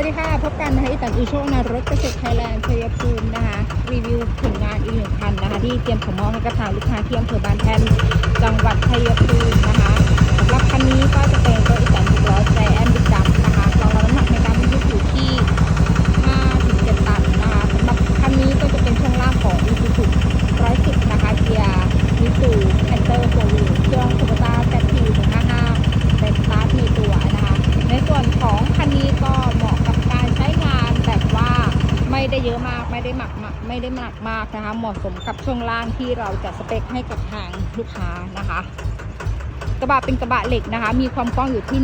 วัสดีค่ะ พบกันนะคะอูโชนะรถเกษตรไทยแลนด์ชัยภูมินะคะ รีวิวผลงานอีกหนึ่งคันนะคะ ที่เตรียมส่งมอบให้กับทางลูกค้าที่อำเภอบานแท่นจังหวัดชัยภูมินะคะสำหรับคันนี้ก็จะเป็นตัวอีแตนหกล้อใจแอนดิดำนะคะรองรับน้ำหนักในการบรรทุกอยู่ที่5-7ตันนะคะสำหรับคันนี้ก็จะเป็นช่วงล่างของอีซูซูร้อยสิบนะคะเกียร์มิสูแอนเตอร์โฟวิลเครื่องคูโบต้าแซทีหนึ่งห้าห้าเป็นสตาร์ทมีตัวนะคะในส่วนของคันนี้ก็เหมาะกับการใช้งานแบบว่า ไม่ได้เยอะมากไม่ได้หมักไม่ได้หนักมากนะคะ เหมาะสมกับช่วงล่างที่เราจะสเปคให้กับทางลูกค้านะคะ กระบะเป็นกระบะเหล็กนะคะ มีความกว้างอยู่ที่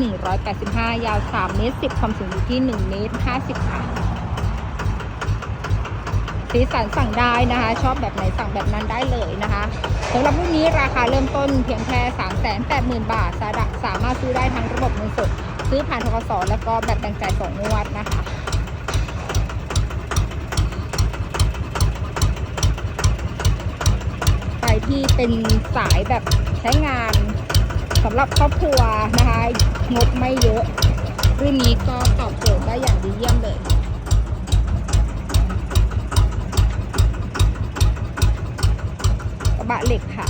185 ยาว 3 เมตร 10 ความสูงอยู่ที่ 1 เมตร 50 ค่ะสีสันสั่งได้นะคะ ชอบแบบไหนสั่งแบบนั้นได้เลยนะคะสำหรับรุ่นนี้ราคาเริ่มต้นเพียงแค่ 380,000 บาทสาสามารถซื้อได้ทั้งระบบเงินสด ซื้อผ่านทกสแล้วก็แบบแบ่งจ่ายสองงวดนะคะ ใคร ที่เป็นสายแบบใช้งานสำหรับครอบครัวนะคะ งบไม่เยอะรุ่นนี้ก็ตอบโจทย์ได้อย่างดีเยี่ยมเลยกระบะเหล็กค่ะ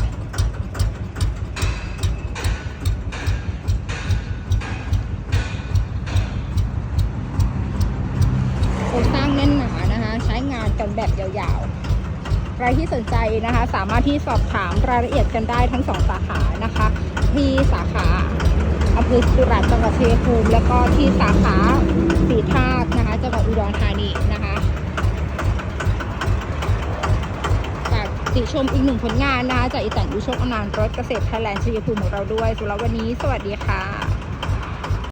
โครงสร้างแน่นหนานะคะ ใช้งานกันแบบยาวๆ ใครที่สนใจนะคะ สามารถที่สอบถามรายละเอียดกันได้ทั้งสองสาขานะคะ ที่สาขาอำเภอสุราษฎร์จังหวัดชัยภูมิ แล้วก็ที่สาขาสีทาสนะคะจังหวัดอุดรธานีนะคะฝากติชมอีกหนึ่งผลงานนะคะจากอีแตนอุชคอนันต์รถเกษตรไทยแลนด์ชัยภูมิของเราด้วยสำหรับวันนี้ สวัสดีค่ะ